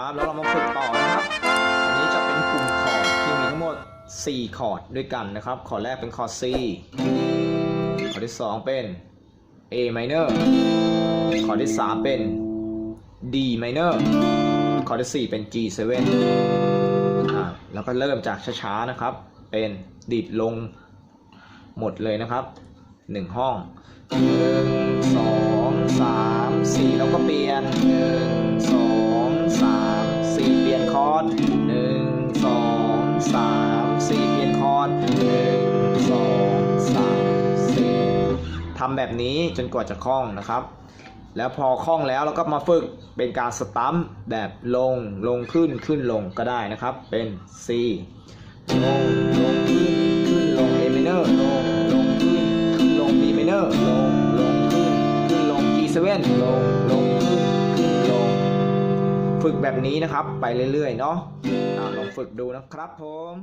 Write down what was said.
ครับ แล้วเรามาฝึกต่อนะครับ อันนี้จะเป็นกลุ่มคอร์ดที่มีทั้งหมด 4 คอร์ดด้วยกันนะครับ คอร์ดแรกเป็นคอร์ด C คอร์ดที่ 2 เป็น A minor คอร์ดที่ 3 เป็น D minor คอร์ดที่ 4 เป็น G7 อ่าแล้วก็เริ่มจากช้าๆนะครับ เป็นดีดลงหมดเลยนะครับ 1 ห้อง 1 2 3 4 แล้วก็เปลี่ยน 1 เปลี่ยนคอร์ด1 2 3 4เปลี่ยนคอร์ด1 2 3 4ทำแบบนี้จนกว่าจะคล่องนะครับ แล้วพอคล่องแล้วเราก็มาฝึกเป็นการสตัมป์แบบลงลงขึ้นขึ้นลงก็ได้นะครับ เป็น C ลงลงขึ้นขึ้นลง A minor ลงลงขึ้นขึ้นลง B minor ลงลงขึ้นขึ้นลง G7 ลงลงขึ้นขึ้นลง ฝึกแบบนี้นะครับ ไปเรื่อยๆเนาะลองฝึกดูนะครับผม